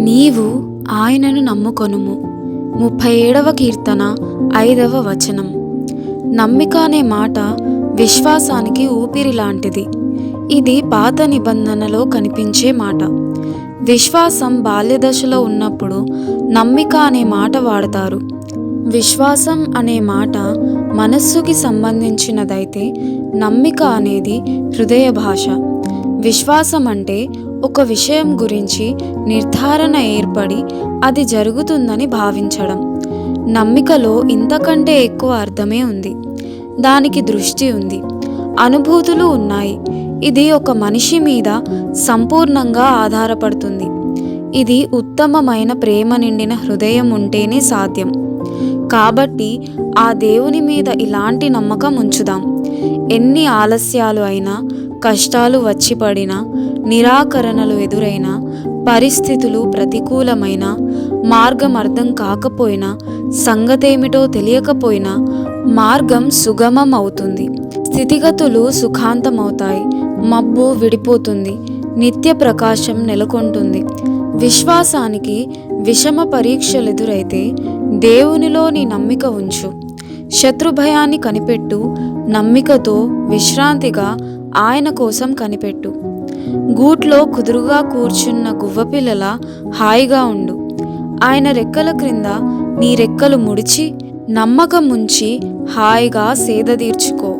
నీవు ఆయనను నమ్ముకొనుము. ముప్పై ఏడవ కీర్తన ఐదవ వచనం. నమ్మిక అనే మాట విశ్వాసానికి ఊపిరి లాంటిది ఇది పాత నిబంధనలో కనిపించే మాట. విశ్వాసం బాల్యదశలో ఉన్నప్పుడు నమ్మిక అనే మాట వాడతారు. విశ్వాసం అనే మాట మనస్సుకి సంబంధించినదైతే నమ్మిక అనేది హృదయ భాష. విశ్వాసం అంటే ఒక విషయం గురించి నిర్ధారణ ఏర్పడి అది జరుగుతుందని భావించడం నమ్మికలో ఇంతకంటే ఎక్కువ అర్థమే ఉంది. దానికి దృష్టి ఉంది. అనుభూతులు ఉన్నాయి. ఇది ఒక మనిషి మీద సంపూర్ణంగా ఆధారపడుతుంది. ఇది ఉత్తమమైన ప్రేమ నిండిన హృదయం ఉంటేనే సాధ్యం. కాబట్టి ఆ దేవుని మీద ఇలాంటి నమ్మకం ఉంచుదాం. ఎన్ని ఆలస్యాలు అయినా కష్టాలు వచ్చి పడినా నిరాకరణలు ఎదురైనా పరిస్థితులు ప్రతికూలమైన మార్గం అర్థం కాకపోయినా సంగతేమిటో తెలియకపోయినా మార్గం సుగమం అవుతుంది స్థితిగతులు సుఖాంతమవుతాయి. మబ్బు విడిపోతుంది. నిత్య ప్రకాశం నెలకొంటుంది. విశ్వాసానికి విషమ పరీక్షలు ఎదురైతే దేవునిలో నీ నమ్మిక ఉంచు. శత్రుభయాన్ని కనిపెట్టు. నమ్మికతో విశ్రాంతిగా ఆయన కోసం కనిపెట్టు. గూట్లో కుదురుగా కూర్చున్న గువ్వపిల్లల హాయిగా ఉండు. ఆయన రెక్కల క్రింద నీ రెక్కలు ముడిచి నమ్మకం ఉంచి హాయిగా సేదదీర్చుకో